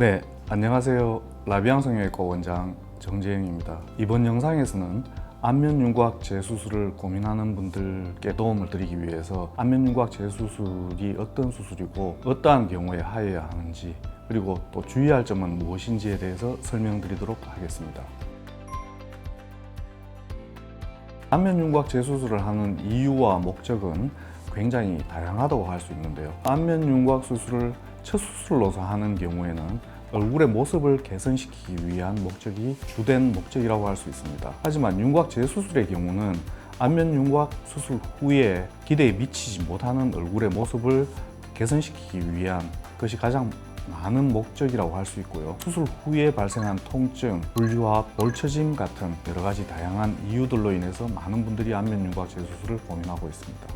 네, 안녕하세요. 라비앙 성형외과 원장 정재영입니다. 이번 영상에서는 안면 윤곽 재수술을 고민하는 분들께 도움을 드리기 위해서 안면 윤곽 재수술이 어떤 수술이고 어떠한 경우에 하여야 하는지 그리고 또 주의할 점은 무엇인지에 대해서 설명드리도록 하겠습니다. 안면 윤곽 재수술을 하는 이유와 목적은 굉장히 다양하다고 할 수 있는데요. 안면 윤곽 수술을 첫 수술로서 하는 경우에는 얼굴의 모습을 개선시키기 위한 목적이 주된 목적이라고 할 수 있습니다. 하지만 윤곽 재수술의 경우는 안면 윤곽 수술 후에 기대에 미치지 못하는 얼굴의 모습을 개선시키기 위한 것이 가장 많은 목적이라고 할 수 있고요. 수술 후에 발생한 통증, 분류학, 볼처짐 같은 여러 가지 다양한 이유들로 인해서 많은 분들이 안면 윤곽 재수술을 고민하고 있습니다.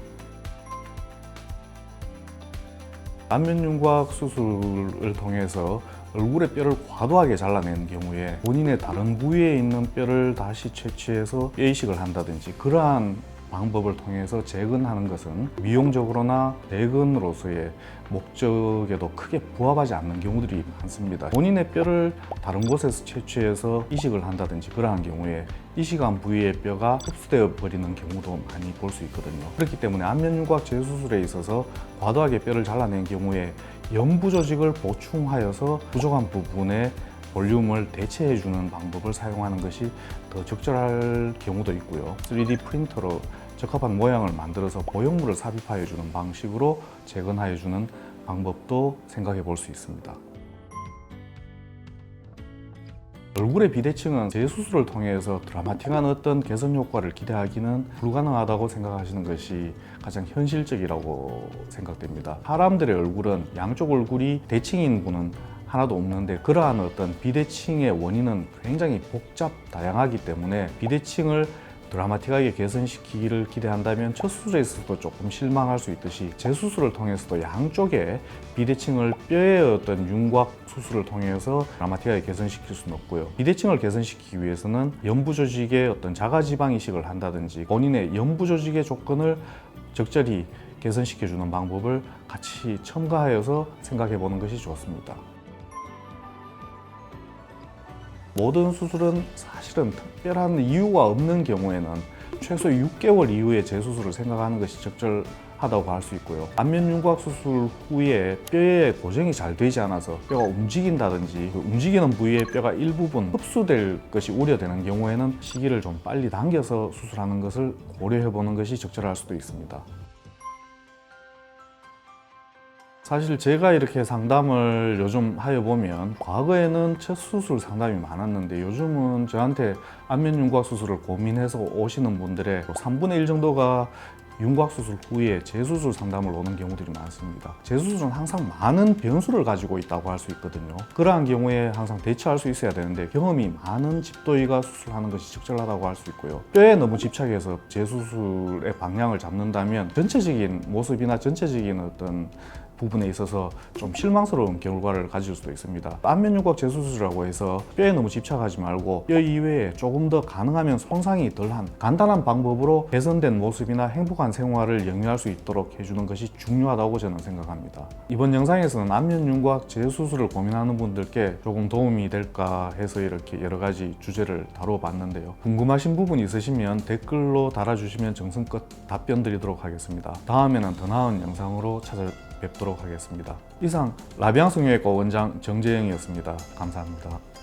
안면 윤곽 수술을 통해서 얼굴의 뼈를 과도하게 잘라낸 경우에 본인의 다른 부위에 있는 뼈를 다시 채취해서 뼈 이식을 한다든지 그러한 방법을 통해서 재건하는 것은 미용적으로나 대건으로서의 목적에도 크게 부합하지 않는 경우들이 많습니다. 본인의 뼈를 다른 곳에서 채취해서 이식을 한다든지 그러한 경우에 이식한 부위의 뼈가 흡수되어 버리는 경우도 많이 볼 수 있거든요. 그렇기 때문에 안면윤곽 재수술에 있어서 과도하게 뼈를 잘라낸 경우에 연부 조직을 보충하여서 부족한 부분에 볼륨을 대체해 주는 방법을 사용하는 것이 더 적절할 경우도 있고요. 3D 프린터로 적합한 모양을 만들어서 보형물을 삽입하여 주는 방식으로 재건하여 주는 방법도 생각해 볼 수 있습니다. 얼굴의 비대칭은 재수술을 통해서 드라마틱한 어떤 개선 효과를 기대하기는 불가능하다고 생각하시는 것이 가장 현실적이라고 생각됩니다. 사람들의 얼굴은 양쪽 얼굴이 대칭인 분은 하나도 없는데 그러한 어떤 비대칭의 원인은 굉장히 복잡 다양하기 때문에 비대칭을 드라마틱하게 개선시키기를 기대한다면 첫 수술에서도 조금 실망할 수 있듯이 재수술을 통해서도 양쪽에 비대칭을 뼈의 어떤 윤곽 수술을 통해서 드라마틱하게 개선시킬 수는 없고요. 비대칭을 개선시키기 위해서는 연부 조직의 어떤 자가지방 이식을 한다든지 본인의 연부 조직의 조건을 적절히 개선시켜주는 방법을 같이 첨가하여서 생각해 보는 것이 좋습니다. 모든 수술은 사실은 특별한 이유가 없는 경우에는 최소 6개월 이후에 재수술을 생각하는 것이 적절하다고 할 수 있고요. 안면 윤곽 수술 후에 뼈에 고정이 잘 되지 않아서 뼈가 움직인다든지 그 움직이는 부위의 뼈가 일부분 흡수될 것이 우려되는 경우에는 시기를 좀 빨리 당겨서 수술하는 것을 고려해 보는 것이 적절할 수도 있습니다. 사실 제가 이렇게 상담을 요즘 하여 보면 과거에는 첫 수술 상담이 많았는데 요즘은 저한테 안면 윤곽 수술을 고민해서 오시는 분들의 3분의 1 정도가 윤곽 수술 후에 재수술 상담을 오는 경우들이 많습니다. 재수술은 항상 많은 변수를 가지고 있다고 할 수 있거든요. 그러한 경우에 항상 대처할 수 있어야 되는데 경험이 많은 집도의가 수술하는 것이 적절하다고 할 수 있고요. 뼈에 너무 집착해서 재수술의 방향을 잡는다면 전체적인 모습이나 전체적인 어떤 부분에 있어서 좀 실망스러운 결과를 가질 수도 있습니다. 안면윤곽 재수술이라고 해서 뼈에 너무 집착하지 말고 뼈 이외에 조금 더 가능하면 손상이 덜한 간단한 방법으로 개선된 모습이나 행복한 생활을 영위할 수 있도록 해주는 것이 중요하다고 저는 생각합니다. 이번 영상에서는 안면윤곽 재수술을 고민하는 분들께 조금 도움이 될까 해서 이렇게 여러 가지 주제를 다뤄봤는데요. 궁금하신 부분이 있으시면 댓글로 달아주시면 정성껏 답변 드리도록 하겠습니다. 다음에는 더 나은 영상으로 찾아 뵙도록 하겠습니다. 이상 라비앙 성형외과 원장 정재영이었습니다. 감사합니다.